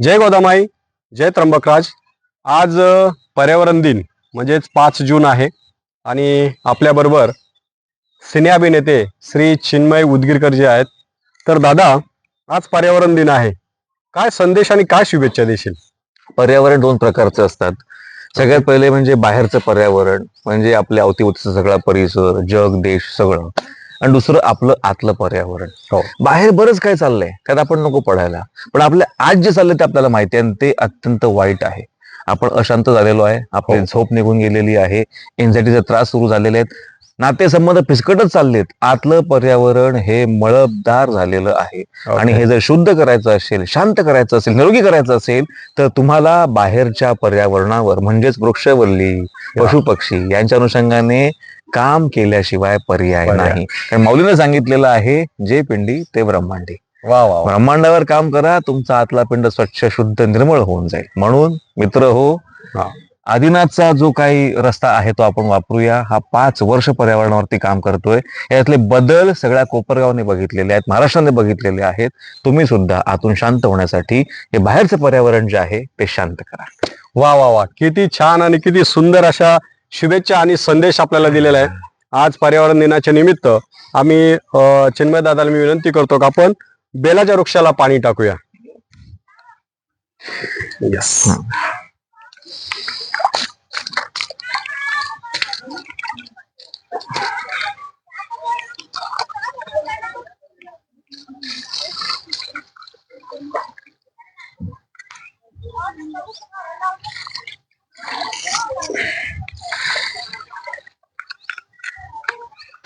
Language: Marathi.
जय गोदामाई जय त्र्यंबकराज. आज पर्यावरण दिन म्हणजेच पाच जून आहे आणि आपल्याबरोबर सिने अभिनेते श्री चिन्मय उदगीरकर जे आहेत. तर दादा आज पर्यावरण दिन आहे. काय संदेश आणि काय शुभेच्छा देशील? पर्यावरण दोन प्रकारचं असतात. सगळ्यात पहिले म्हणजे बाहेरचं पर्यावरण म्हणजे आपल्या अवतीभोवतीचा सगळा परिसर जग देश सगळं. आणि दुसरं आपलं आतलं पर्यावरण. हो. बाहेर बरंच काय चाललंय त्यात आपण नको पडायला. पण आपल्या आज जे चाललंय ते आपल्याला माहिती आहे आणि ते अत्यंत वाईट आहे. आपण अशांत झालेलो आहे आपली हो. झोप निघून गेलेली आहे एन्झायटीचे त्रास सुरू झालेले आहेत. नातेसंबंध फिसकटच चाललेत. आतलं पर्यावरण हे मळबदार झालेलं आहे. आणि हे जर शुद्ध करायचं असेल शांत करायचं असेल निरोगी करायचं असेल तर तुम्हाला बाहेरच्या पर्यावरणावर म्हणजेच वृक्षवल्ली पशु पक्षी यांच्या अनुषंगाने काम केल्याशिवाय पर्याय. नाही. कारण माऊलीने सांगितलेलं आहे जे पिंडी ते ब्रह्मांडी. वा वा. ब्रह्मांडावर काम करा तुमचा आतला पिंड स्वच्छ शुद्ध निर्मळ होऊन जाईल. म्हणून मित्र हो हा. आदिनाथचा जो काही रस्ता आहे तो आपण वापरूया. हा पाच वर्ष पर्यावरणावरती काम करतोय. यातले बदल सगळ्या कोपरगावने बघितलेले आहेत महाराष्ट्राने बघितलेले आहेत. तुम्ही सुद्धा आतून शांत होण्यासाठी हे बाहेरचं पर्यावरण जे आहे ते शांत करा. वा वा वा. किती छान आणि किती सुंदर अशा शुभेच्छा आणि संदेश आपल्याला दिलेला आहे. आज पर्यावरण दिनाच्या निमित्त आम्ही चिन्मय दादाला मी विनंती करतो का आपण बेलाच्या वृक्षाला पाणी टाकूया.